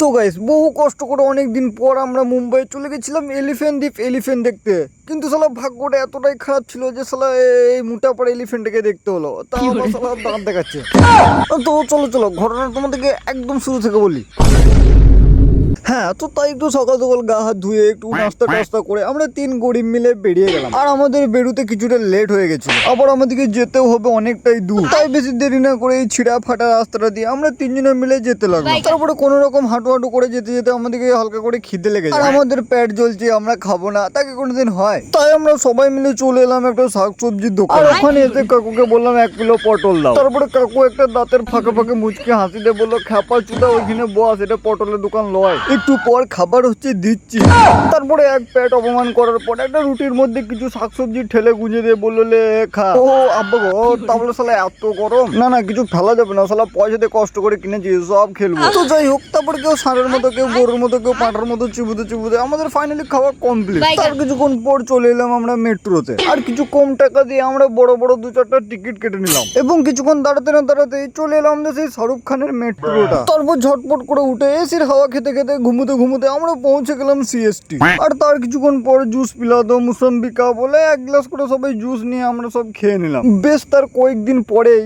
তো গাইস বহু কষ্ট করে অনেক দিন পর আমরা মুম্বাই চলে গেছিলাম এলিফ্যান্ট দ্বীপ এলিফ্যান্ট দেখতে। কিন্তু সালা ভাগ্যটা এতটাই খারাপ ছিল যে সালা এই মোটা পড়ে এলিফ্যান্টটাকে দেখতে হলো। তাও সালা দাঁত দেখাচ্ছে। তো চলো চলো ঘটনা তোমাদেরকে একদম শুরু থেকে বলি। হ্যাঁ তো তাই একটু সকাল সকাল গা হাত ধুয়ে একটু নাস্তা টাস্তা করে আমরা তিন গরিব মিলে বেরিয়ে গেলাম। আর আমাদের বেরোতে কিছুটা লেট হয়ে গেছিল। আবার আমাদেরকে যেতেও হবে অনেকটাই দূর। তাই বেশি দেরি না করে এই ছিঁড়া ফাটা রাস্তাটা দিয়ে আমরা তিনজনে মিলে যেতে লাগলাম। তারপরে কোনো রকম হাঁটু হাঁটু করে যেতে যেতে আমাদেরকে হালকা করে খিদে লেগে আর আমাদের পেট জ্বলছে আমরা খাব না। তাকে কোনোদিন হয়। তাই আমরা সবাই মিলে চলে এলাম একটা শাকসবজির দোকান। ওখানে এসে কাকুকে বললাম এক কিলো পটল দাও। তারপরে কাকু একটা দাঁতের ফাঁকে ফাঁকে মুচকে হাসি দিয়ে বলল খ্যাপা চুদা ওইখানে বস এটা পটলের দোকান লয়। একটু পর খাবার হচ্ছে দিচ্ছি। তারপরে এক প্যাট অপমান করার পর একটা রুটির মধ্যে কিছু শাকসবজি ঠেলে গুঁজে দিয়ে বলল লে খা। ও আব্বা গো তাহলে শালা এত গরম? না না কিছু ফেলা যাবে না শালা পয়সা দিয়ে কষ্ট করে কিনেছি সব খেলব। তো যাই হোক তারপরে কেউ ষাঁড়ের মতো কেউ গরুর মতো কেউ পাঁঠার মতো চিবুতে চিবুতে আমাদের ফাইনালি খাওয়া কমপ্লিট তার কিছুক্ষণ পর চলে এলাম আমরা মেট্রোতে। আর কিছু কম টাকা দিয়ে আমরা বড় বড় দু চারটা টিকিট কেটে নিলাম। এবং কিছুক্ষণ দাঁড়াতে না দাঁড়াতে চলে এলাম আমাদের সেই শাহরুখ খানের মেট্রোটা। তারপর ঝটপট করে উঠে এসির হাওয়া খেতে খেতে ঘুমোতে ঘুমোতে আমরা পৌঁছে গেলাম সিএসটি আর তার কিছুক্ষণ পর জুস পিলাতো মুসম্বিকা বলে এক গ্লাস করে সবাই জুস নিয়ে আমরা সব খেয়ে নিলাম। বেশ তার কয়েকদিন পরেই